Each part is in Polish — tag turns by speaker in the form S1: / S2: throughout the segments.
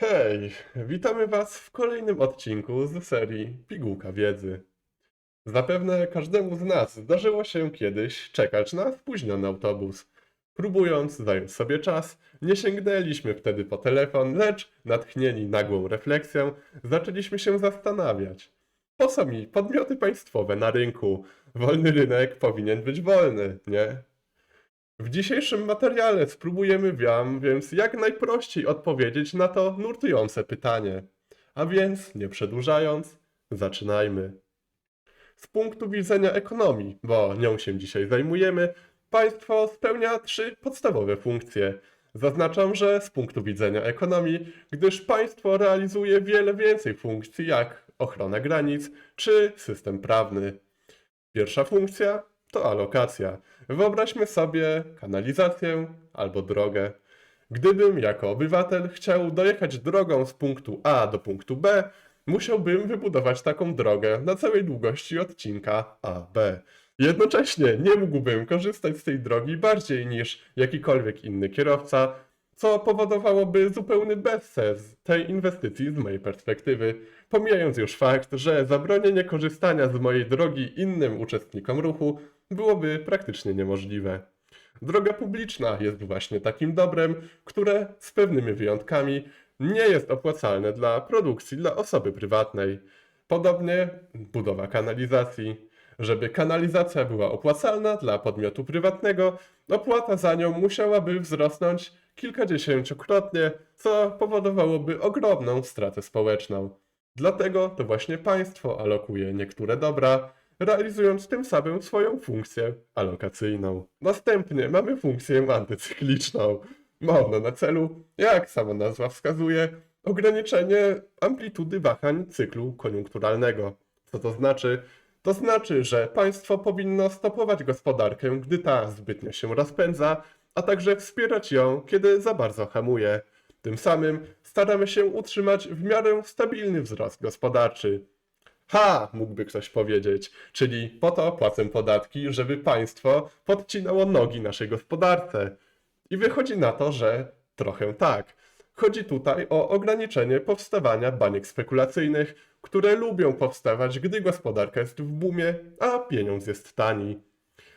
S1: Hej, witamy Was w kolejnym odcinku z serii Pigułka Wiedzy. Zapewne każdemu z nas zdarzyło się kiedyś czekać na spóźniony autobus. Próbując zająć sobie czas, nie sięgnęliśmy wtedy po telefon, lecz natchnieni nagłą refleksją, zaczęliśmy się zastanawiać. Po co mi podmioty państwowe na rynku? Wolny rynek powinien być wolny, nie? W dzisiejszym materiale spróbujemy Wam więc jak najprościej odpowiedzieć na to nurtujące pytanie. A więc, nie przedłużając, zaczynajmy. Z punktu widzenia ekonomii, bo nią się dzisiaj zajmujemy, państwo spełnia trzy podstawowe funkcje. Zaznaczam, że z punktu widzenia ekonomii, gdyż państwo realizuje wiele więcej funkcji jak ochrona granic czy system prawny. Pierwsza funkcja to alokacja. Wyobraźmy sobie kanalizację albo drogę. Gdybym jako obywatel chciał dojechać drogą z punktu A do punktu B, musiałbym wybudować taką drogę na całej długości odcinka AB. Jednocześnie nie mógłbym korzystać z tej drogi bardziej niż jakikolwiek inny kierowca, co powodowałoby zupełny bezsens tej inwestycji z mojej perspektywy. Pomijając już fakt, że zabronienie korzystania z mojej drogi innym uczestnikom ruchu byłoby praktycznie niemożliwe. Droga publiczna jest właśnie takim dobrem, które z pewnymi wyjątkami nie jest opłacalne dla produkcji dla osoby prywatnej. Podobnie budowa kanalizacji. Żeby kanalizacja była opłacalna dla podmiotu prywatnego, opłata za nią musiałaby wzrosnąć kilkadziesięciokrotnie, co powodowałoby ogromną stratę społeczną. Dlatego to właśnie państwo alokuje niektóre dobra, realizując tym samym swoją funkcję alokacyjną. Następnie mamy funkcję antycykliczną. Ma ona na celu, jak sama nazwa wskazuje, ograniczenie amplitudy wahań cyklu koniunkturalnego. Co to znaczy? To znaczy, że państwo powinno stopować gospodarkę, gdy ta zbytnio się rozpędza, a także wspierać ją, kiedy za bardzo hamuje. Tym samym staramy się utrzymać w miarę stabilny wzrost gospodarczy. Ha, mógłby ktoś powiedzieć, czyli po to płacę podatki, żeby państwo podcinało nogi naszej gospodarce. I wychodzi na to, że trochę tak. Chodzi tutaj o ograniczenie powstawania baniek spekulacyjnych, które lubią powstawać, gdy gospodarka jest w boomie, a pieniądz jest tani.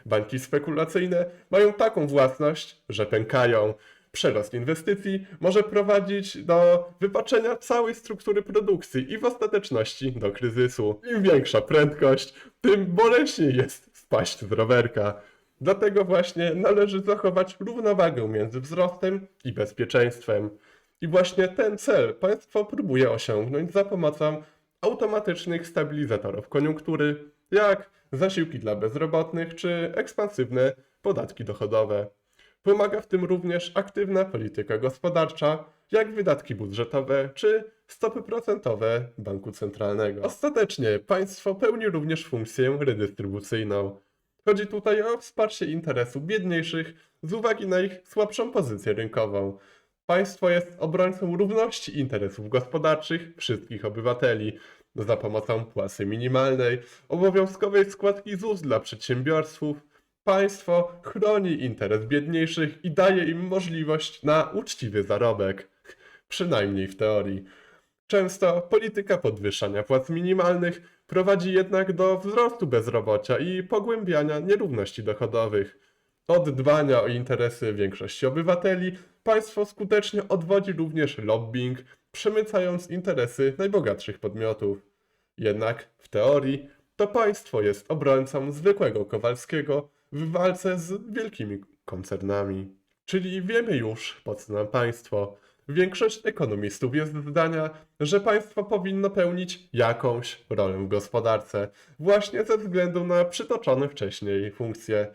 S1: Banki spekulacyjne mają taką własność, że pękają. Przerost inwestycji może prowadzić do wypaczenia całej struktury produkcji i w ostateczności do kryzysu. Im większa prędkość, tym boleśniej jest spaść z rowerka. Dlatego właśnie należy zachować równowagę między wzrostem i bezpieczeństwem. I właśnie ten cel państwo próbuje osiągnąć za pomocą automatycznych stabilizatorów koniunktury, jak zasiłki dla bezrobotnych czy ekspansywne podatki dochodowe. Pomaga w tym również aktywna polityka gospodarcza, jak wydatki budżetowe czy stopy procentowe banku centralnego. Ostatecznie państwo pełni również funkcję redystrybucyjną. Chodzi tutaj o wsparcie interesów biedniejszych z uwagi na ich słabszą pozycję rynkową. Państwo jest obrońcą równości interesów gospodarczych wszystkich obywateli za pomocą płacy minimalnej, obowiązkowej składki ZUS dla przedsiębiorców. Państwo chroni interes biedniejszych i daje im możliwość na uczciwy zarobek, przynajmniej w teorii. Często polityka podwyższania płac minimalnych prowadzi jednak do wzrostu bezrobocia i pogłębiania nierówności dochodowych. Od dbania o interesy większości obywateli państwo skutecznie odwodzi również lobbying, przemycając interesy najbogatszych podmiotów. Jednak w teorii to państwo jest obrońcą zwykłego Kowalskiego w walce z wielkimi koncernami. Czyli wiemy już, po co nam państwo. Większość ekonomistów jest zdania, że państwo powinno pełnić jakąś rolę w gospodarce, właśnie ze względu na przytoczone wcześniej funkcje.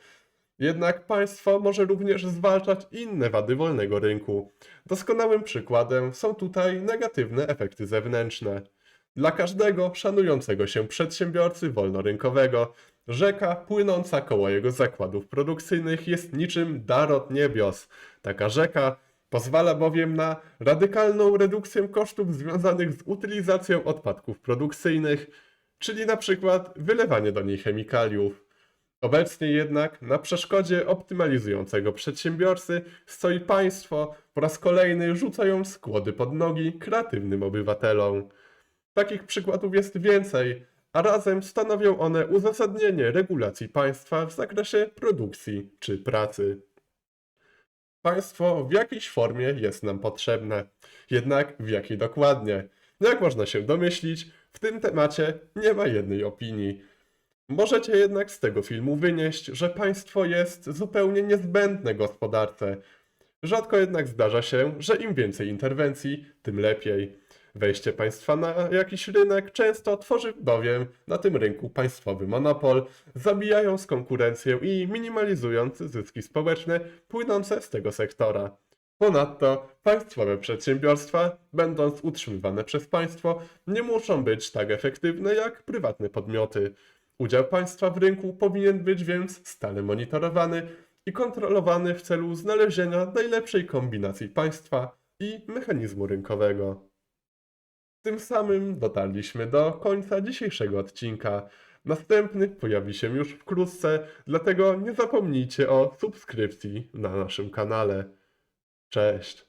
S1: Jednak państwo może również zwalczać inne wady wolnego rynku. Doskonałym przykładem są tutaj negatywne efekty zewnętrzne. Dla każdego szanującego się przedsiębiorcy wolnorynkowego, rzeka płynąca koło jego zakładów produkcyjnych jest niczym dar od niebios. Taka rzeka pozwala bowiem na radykalną redukcję kosztów związanych z utylizacją odpadków produkcyjnych, czyli na przykład wylewanie do niej chemikaliów. Obecnie jednak na przeszkodzie optymalizującego przedsiębiorcy stoi państwo po raz kolejny rzucają skłody pod nogi kreatywnym obywatelom. Takich przykładów jest więcej, a razem stanowią one uzasadnienie regulacji państwa w zakresie produkcji czy pracy. Państwo w jakiejś formie jest nam potrzebne, jednak w jakiej dokładnie? Jak można się domyślić, w tym temacie nie ma jednej opinii. Możecie jednak z tego filmu wynieść, że państwo jest zupełnie niezbędne gospodarce. Rzadko jednak zdarza się, że im więcej interwencji, tym lepiej. Wejście państwa na jakiś rynek często tworzy bowiem na tym rynku państwowy monopol, zabijając konkurencję i minimalizując zyski społeczne płynące z tego sektora. Ponadto państwowe przedsiębiorstwa, będąc utrzymywane przez państwo, nie muszą być tak efektywne jak prywatne podmioty. Udział państwa w rynku powinien być więc stale monitorowany i kontrolowany w celu znalezienia najlepszej kombinacji państwa i mechanizmu rynkowego. Tym samym dotarliśmy do końca dzisiejszego odcinka. Następny pojawi się już wkrótce, dlatego nie zapomnijcie o subskrypcji na naszym kanale. Cześć!